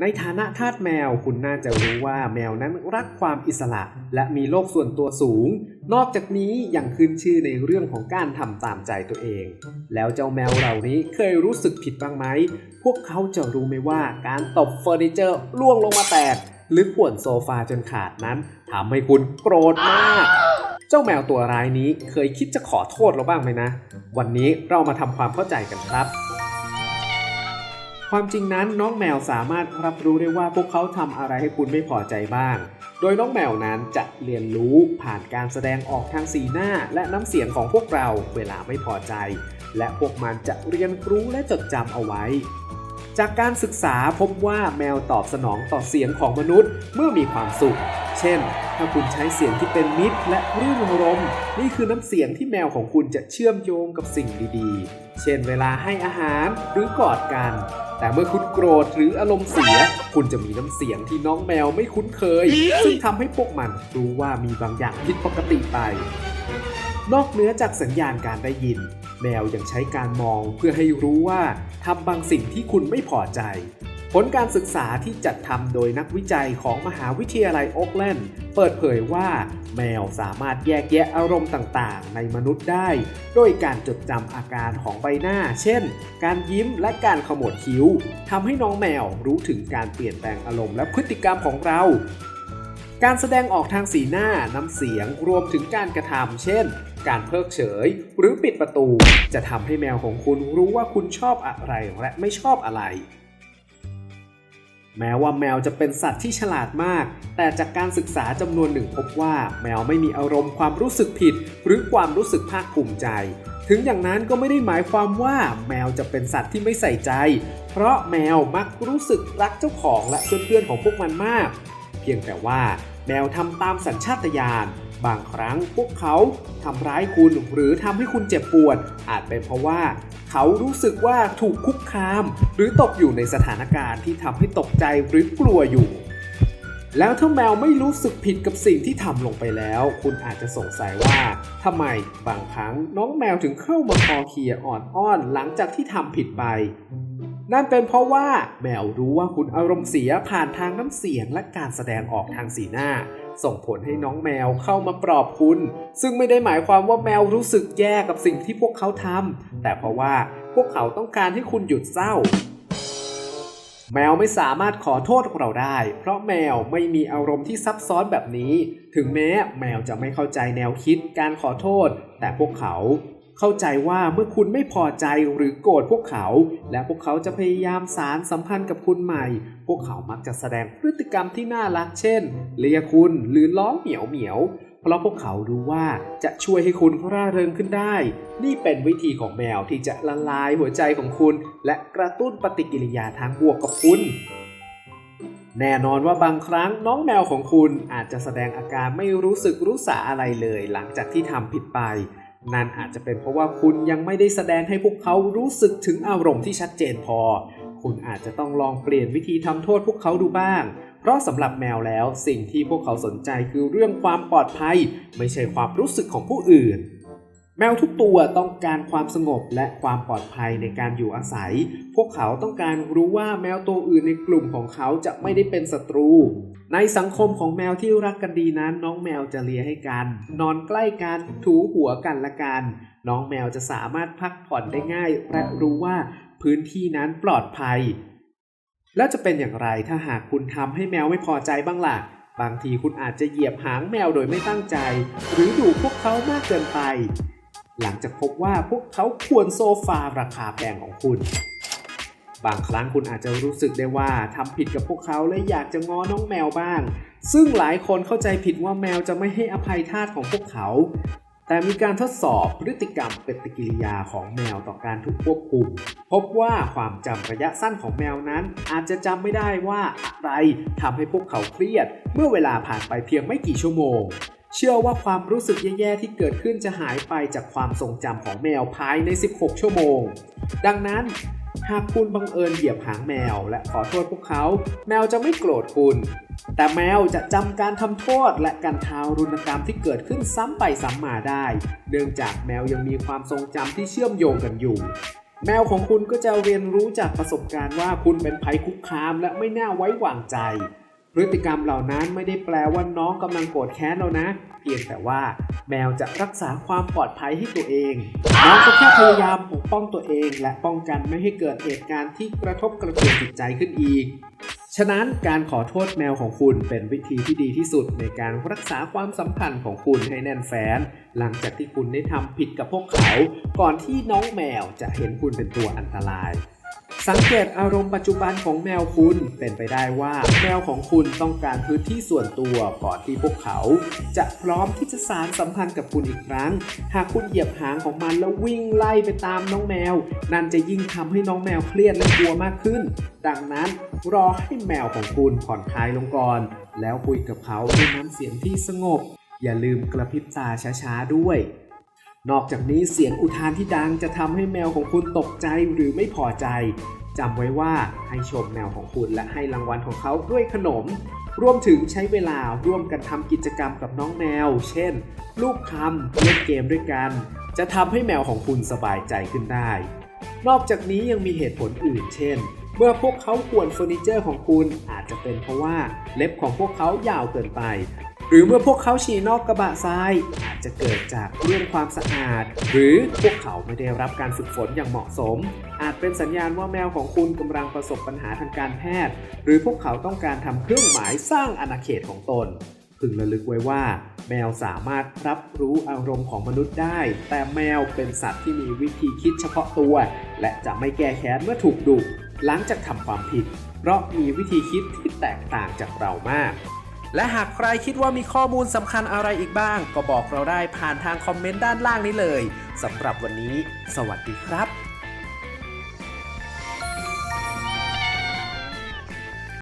ในฐานะทาสแมวคุณน่าจะรู้ว่าแมวนั้นรักความอิสระ และมีโลกส่วนตัวสูง นอกจากนี้ยังขึ้นชื่อในเรื่องของการทำตามใจตัวเอง แล้วเจ้าแมวเหล่านี้เคยรู้สึกผิดบ้างไหม พวกเขาจะรู้ไหมว่าการตบเฟอร์นิเจอร์ล่วงลงมาแตก หรือข่วนโซฟาจนขาดนั้นทำให้คุณโกรธมาก เจ้าแมวตัวร้ายนี้เคยคิดจะขอโทษเราบ้างไหมนะ วันนี้เรามาทำความเข้าใจกันครับ ความจริงนั้นน้องแมวสามารถรับรู้ได้ว่าพวกเขาทำอะไรให้คุณไม่พอใจบ้าง โดยน้องแมวนั้นจะเรียนรู้ผ่านการแสดงออกทางสีหน้า และน้ำเสียงของพวกเราเวลาไม่พอใจ และพวกมันจะเรียนรู้และจดจำเอาไว้ จากการศึกษาพบว่าแมวตอบสนองต่อเสียงของมนุษย์เมื่อมีความสุข เช่น ถ้าคุณใช้เสียงที่เป็นมิตรและรื่นรม นี่คือน้ำเสียงที่แมวของคุณจะเชื่อมโยงกับสิ่งดีๆ เช่น เวลาให้อาหารหรือกอดกัน แต่เมื่อคุณโกรธหรืออารมณ์เสีย คุณจะมีน้ำเสียงที่น้องแมวไม่คุ้นเคย ซึ่งทำให้พวกมันรู้ว่ามีบางอย่างผิดปกติไป นอกเหนือจากสัญญาณการได้ยิน แมวยังใช้การมองเพื่อให้รู้ว่าทำบางสิ่งที่คุณไม่พอใจ ผลการศึกษาที่จัดทำโดยนักวิจัยของมหาวิทยาลัยโอ๊กแลนด์ เปิดเผยว่า แมวสามารถแยกแยะอารมณ์ต่างๆ ในมนุษย์ได้ โดยการจดจำอาการของใบหน้า เช่น การยิ้มและการขมวดคิ้วทำให้น้องแมวรู้ถึงการเปลี่ยนแปลงอารมณ์และพฤติกรรมของเรา การแสดงออกทางสีหน้า น้ำเสียง รวมถึงการกระทำ เช่น การเพิกเฉย หรือปิดประตู จะทำให้แมวของคุณรู้ว่าคุณชอบอะไรและไม่ชอบอะไร แม้ว่าแมวจะเป็นสัตว์ที่ฉลาดมาก แต่จากการศึกษาจำนวนหนึ่งพบว่า แมวไม่มีอารมณ์ความรู้สึกผิด หรือความรู้สึกภาคภูมิใจ ถึงอย่างนั้นก็ไม่ได้หมายความว่า แมวจะเป็นสัตว์ที่ไม่ใส่ใจ เพราะแมวมักรู้สึกรักเจ้าของและเพื่อนๆของพวกมันมาก เพียงแต่ว่าแมวทำตามสัญชาตญาณบางครั้งพวกเขาทำร้ายคุณหรือทำให้คุณเจ็บปวด อาจเป็นเพราะว่าเขารู้สึกว่าถูกคุกคาม หรือตกอยู่ในสถานการณ์ที่ทำให้ตกใจหรือกลัวอยู่ แล้วถ้าแมวไม่รู้สึกผิดกับสิ่งที่ทำลงไปแล้ว คุณอาจจะสงสัยว่าทำไมบางครั้งน้องแมวถึงเข้ามาคอเคลียร์อ่อนอ้อนหลังจากที่ทำผิดไป นั่นเป็นเพราะว่าแมวรู้ว่าคุณอารมณ์เสียผ่านทางน้ำเสียงและการแสดงออกทางสีหน้า ส่งผลให้น้องแมวเข้ามาปลอบคุณ ซึ่งไม่ได้หมายความว่าแมวรู้สึกแย่กับสิ่งที่พวกเขาทำแต่เพราะว่าพวกเขาต้องการให้คุณหยุดเศร้า แมวไม่สามารถขอโทษเราได้ เพราะแมวไม่มีอารมณ์ที่ซับซ้อนแบบนี้ ถึงแม้แมวจะไม่เข้าใจแนวคิดการขอโทษ แต่พวกเขา เข้าใจว่าเมื่อคุณไม่พอใจหรือโกรธพวกเขา และพวกเขาจะพยายามสารสัมพันธ์กับคุณใหม่ พวกเขามักจะแสดงพฤติกรรมที่น่ารักเช่น เลียคุณหรือร้อเหมียวเหมียวเพราะพวกเขารู้ว่าจะช่วยให้คุณร่าเริงขึ้นได้ นี่เป็นวิธีของแมวที่จะละลายหัวใจของคุณ และกระตุ้นปฏิกิริยาทางบวกกับคุณ แน่นอนว่าบางครั้งน้องแมวของคุณอาจจะแสดงอาการไม่รู้สึกรู้สาอะไรเลย หลังจากที่ทำผิดไป นั่นอาจจะเป็นเพราะว่าคุณยังไม่ได้แสดงให้พวกเขารู้สึกถึงอารมณ์ที่ชัดเจนพอ คุณอาจจะต้องลองเปลี่ยนวิธีทำโทษพวกเขาดูบ้าง เพราะสำหรับแมวแล้วสิ่งที่พวกเขาสนใจคือเรื่องความปลอดภัย ไม่ใช่ความรู้สึกของผู้อื่น แมวทุกตัวต้องการความสงบและความปลอดภัยในการอยู่อาศัย พวกเขาต้องการรู้ว่าแมวตัวอื่นในกลุ่มของเขาจะไม่ได้เป็นศัตรู ในสังคมของแมวที่รักกันดีนั้น น้องแมวจะเลียให้กัน นอนใกล้กันถูหัวกันละกัน น้องแมวจะสามารถพักผ่อนได้ง่าย และรู้ว่าพื้นที่นั้นปลอดภัย แล้วจะเป็นอย่างไรถ้าหากคุณทำให้แมวไม่พอใจบ้างล่ะบางทีคุณอาจจะเหยียบหางแมวโดยไม่ตั้งใจ หรือดูพวกเขามากเกินไป หลังจากพบว่าพวกเขาควรโซฟาราคาแพงของคุณ บางครั้งคุณอาจจะรู้สึกได้ว่าทำผิดกับพวกเขาและอยากจะง้อน้องแมวบ้าง ซึ่งหลายคนเข้าใจผิดว่าแมวจะไม่ให้อภัยทาสของพวกเขา แต่มีการทดสอบพฤติกรรมปฏิกิริยาของแมวต่อการถูกควบคุม พบว่าความจำระยะสั้นของแมวนั้น อาจจะจำไม่ได้ว่าอะไรทำให้พวกเขาเครียด เมื่อเวลาผ่านไปเพียงไม่กี่ชั่วโมง เชื่อว่าความรู้สึกแย่ๆที่เกิดขึ้นจะหายไปจากความทรงจำของแมวภายใน 16 ชั่วโมง ดังนั้น หากคุณบังเอิญเหยียบหางแมวและขอโทษพวกเขา แมวจะไม่โกรธคุณ แต่แมวจะจำการทำโทษและการทารุณกรรมที่เกิดขึ้นซ้ำไปซ้ำมาได้ เนื่องจากแมวยังมีความทรงจำที่เชื่อมโยงกันอยู่ แมวของคุณก็จะเรียนรู้จากประสบการณ์ว่าคุณเป็นภัยคุกคามและไม่น่าไว้วางใจ พฤติกรรมเหล่านั้นไม่ได้แปลว่าน้องกำลังโกรธแค้นเรานะ เพียงแต่ว่าแมวจะรักษาความปลอดภัยให้ตัวเอง น้องก็แค่พยายามปกป้องตัวเอง และป้องกันไม่ให้เกิดเหตุการณ์ที่กระทบกระเทือนจิตใจขึ้นอีก ฉะนั้นการขอโทษแมวของคุณเป็นวิธีที่ดีที่สุดในการรักษาความสัมพันธ์ของคุณให้แน่นแฟ้น หลังจากที่คุณได้ทำผิดกับพวกเขา ก่อนที่น้องแมวจะเห็นคุณเป็นตัวอันตราย สังเกตอารมณ์ปัจจุบันของแมวคุณ เป็นไปได้ว่าแมวของคุณต้องการพื้นที่ส่วนตัวก่อนที่พวกเขา จะพร้อมที่จะสารสัมพันธ์กับคุณอีกครั้ง หากคุณเหยียบหางของมันแล้ววิ่งไล่ไปตามน้องแมว นั่นจะยิ่งทำให้น้องแมวเครียดและกลัวมากขึ้น ดังนั้นรอให้แมวของคุณผ่อนคลายลงก่อน แล้วคุยกับเขาด้วยน้ำเสียงที่สงบ อย่าลืมกระพริบตาช้าๆด้วย นอกจากนี้เสียงอุทานที่ดังจะทำให้แมวของคุณตกใจหรือไม่พอใจจำไว้ว่าให้ชมแมวของคุณและให้รางวัลของเขาด้วยขนม รวมถึงใช้เวลาร่วมกันทำกิจกรรมกับน้องแมว เช่น ลูกคำเล่นเกมด้วยกัน จะทำให้แมวของคุณสบายใจขึ้นได้ นอกจากนี้ยังมีเหตุผลอื่น เช่น เมื่อพวกเขาขวนเฟอร์นิเจอร์ของคุณอาจจะเป็นเพราะว่าเล็บของพวกเขายาวเกินไป หรือเมื่อพวกเขาฉี่นอกกระบะทราย อาจจะเกิดจากเรื่องความสะอาด หรือพวกเขาไม่ได้รับการฝึกฝนอย่างเหมาะสม อาจเป็นสัญญาณว่าแมวของคุณกำลังประสบปัญหาทางการแพทย์ หรือพวกเขาต้องการทำเครื่องหมายสร้างอาณาเขตของตนพึงระลึกไว้ว่า แมวสามารถรับรู้อารมณ์ของมนุษย์ได้ แต่แมวเป็นสัตว์ที่มีวิธีคิดเฉพาะตัว และจะไม่แก้แค้นเมื่อถูกดุหลังจากทำความผิด เพราะมีวิธีคิดที่แตกต่างจากเรามาก และหากใครคิดว่ามีข้อมูลสำคัญอะไรอีกบ้าง ก็บอกเราได้ผ่านทางคอมเมนต์ด้านล่างนี้เลยสำหรับวันนี้ สวัสดีครับ